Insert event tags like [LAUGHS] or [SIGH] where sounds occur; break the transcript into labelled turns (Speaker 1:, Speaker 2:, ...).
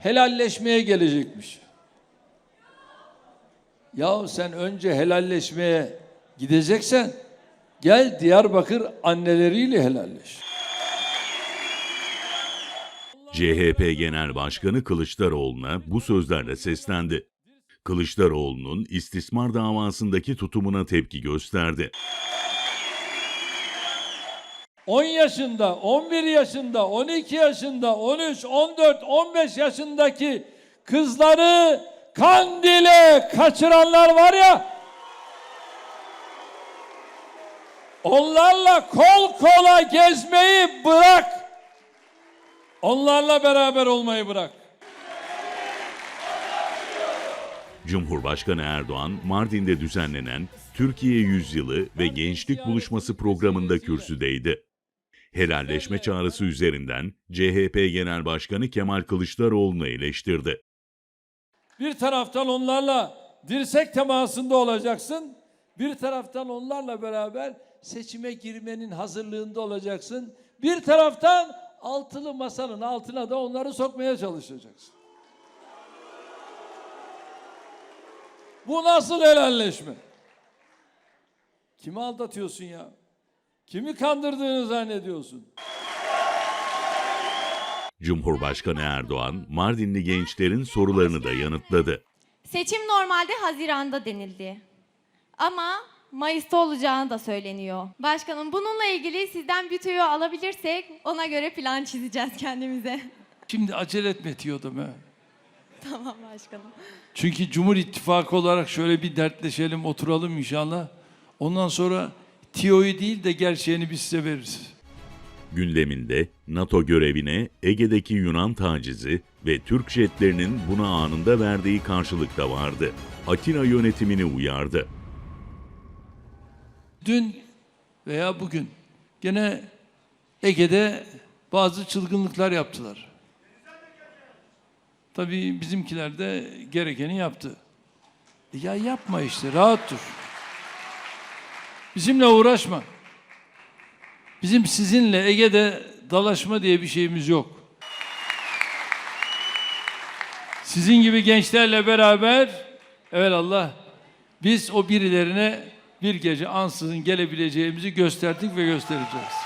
Speaker 1: helalleşmeye gelecekmiş. Ya sen önce helalleşmeye gideceksen gel Diyarbakır anneleriyle helalleş.
Speaker 2: CHP Genel Başkanı Kılıçdaroğlu'na bu sözlerle seslendi. Kılıçdaroğlu'nun istismar davasındaki tutumuna tepki gösterdi.
Speaker 1: 10 yaşında, 11 yaşında, 12 yaşında, 13, 14, 15 yaşındaki kızları Kandil'e kaçıranlar var ya onlarla kol kola gezmeyi bırak. Onlarla beraber olmayı bırak.
Speaker 2: Cumhurbaşkanı Erdoğan, Mardin'de düzenlenen Türkiye Yüzyılı ve Gençlik Buluşması programında kürsüdeydi. Helalleşme çağrısı üzerinden CHP Genel Başkanı Kemal Kılıçdaroğlu'nu eleştirdi.
Speaker 1: Bir taraftan onlarla dirsek temasında olacaksın. Bir taraftan onlarla beraber seçime girmenin hazırlığında olacaksın. Bir taraftan altılı masanın altına da onları sokmaya çalışacaksın. Bu nasıl helalleşme? Kimi aldatıyorsun ya? Kimi kandırdığını zannediyorsun?
Speaker 2: Cumhurbaşkanı Erdoğan, Mardinli gençlerin sorularını da yanıtladı.
Speaker 3: Seçim normalde Haziran'da denildi. Ama Mayıs'ta olacağını da söyleniyor. Başkanım bununla ilgili sizden bir tüyo alabilirsek ona göre plan çizeceğiz kendimize.
Speaker 1: Şimdi acele etme diyordum ha. [LAUGHS]
Speaker 3: tamam başkanım.
Speaker 1: Çünkü Cumhur İttifakı olarak şöyle bir dertleşelim, oturalım inşallah. Ondan sonra tiyoyu değil de gerçeğini biz size veririz.
Speaker 2: Gündeminde NATO görevine Ege'deki Yunan tacizi ve Türk jetlerinin buna anında verdiği karşılık da vardı. Atina yönetimini uyardı.
Speaker 1: Dün veya bugün gene Ege'de bazı çılgınlıklar yaptılar. Tabii bizimkiler de gerekeni yaptı. E Ya yapma işte, rahat dur. Bizimle uğraşma. Bizim sizinle Ege'de dalaşma diye bir şeyimiz yok. Sizin gibi gençlerle beraber Allah biz o birilerine bir gece ansızın gelebileceğimizi gösterdik ve göstereceğiz.